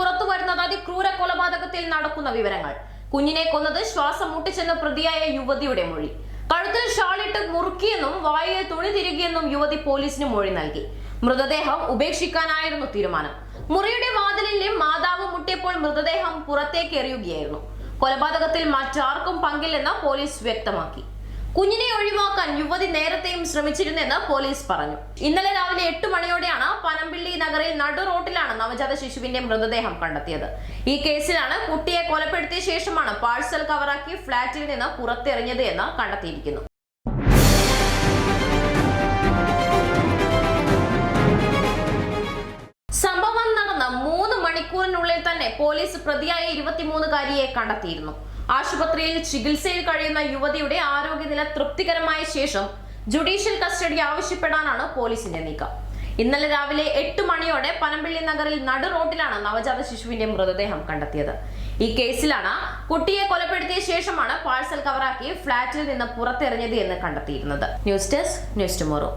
പുറത്തു വരുന്നത് അതിക്രൂര കൊലപാതകത്തിൽ നടക്കുന്ന വിവരങ്ങൾ. കുഞ്ഞിനെ കൊന്നത് ശ്വാസം മുട്ടിച്ചെന്ന പ്രതിയായ യുവതിയുടെ മൊഴി. കഴുത്തിൽ ഷാളിട്ട് മുറുക്കിയെന്നും വായിൽ തുണി തിരികെയെന്നും യുവതി പോലീസിന് മൊഴി നൽകി. മൃതദേഹം ഉപേക്ഷിക്കാനായിരുന്നു തീരുമാനം. മുറിയുടെ വാതിലിലെ മാതാവ് മുട്ടിയപ്പോൾ മൃതദേഹം പുറത്തേക്ക് എറിയുകയായിരുന്നു. കൊലപാതകത്തിൽ മറ്റാർക്കും പങ്കില്ലെന്ന് പോലീസ് വ്യക്തമാക്കി. കുഞ്ഞിനെ ഒഴിവാക്കാൻ യുവതി നേരത്തെയും ശ്രമിച്ചിരുന്നെന്ന് പോലീസ് പറഞ്ഞു. ഇന്നലെ രാവിലെ എട്ട് മണിയോടെയാണ് പനമ്പിള്ളി നഗറിൽ നടു റോട്ടിലാണ് നവജാത ശിശുവിന്റെ മൃതദേഹം കണ്ടെത്തിയത്. ഈ കേസിലാണ് കുട്ടിയെ കൊലപ്പെടുത്തിയ ശേഷമാണ് പാഴ്സൽ കവറാക്കി ഫ്ളാറ്റിൽ നിന്ന് പുറത്തെറിഞ്ഞത് എന്ന് കണ്ടെത്തിയിരിക്കുന്നു. സംഭവം നടന്ന മൂന്ന് മണിക്കൂറിനുള്ളിൽ തന്നെ പോലീസ് പ്രതിയായ ഇരുപത്തിമൂന്നുകാരിയെ കണ്ടെത്തിയിരുന്നു. ആശുപത്രിയിൽ ചികിത്സയിൽ കഴിയുന്ന യുവതിയുടെ ആരോഗ്യനില തൃപ്തികരമായ ശേഷം ജുഡീഷ്യൽ കസ്റ്റഡി ആവശ്യപ്പെടാനാണ് പോലീസിന്റെ നീക്കം. ഇന്നലെ രാവിലെ എട്ട് മണിയോടെ പനമ്പിള്ളി നഗറിൽ നടു റോഡിലാണ് നവജാത ശിശുവിന്റെ മൃതദേഹം കണ്ടെത്തിയത്. ഈ കേസിലാണ് കുട്ടിയെ കൊലപ്പെടുത്തിയ ശേഷമാണ് പാഴ്സൽ കവറാക്കി ഫ്ളാറ്റിൽ നിന്ന് പുറത്തെറിഞ്ഞത് എന്ന് കണ്ടെത്തിയിരുന്നത്. News desk news tomorrow.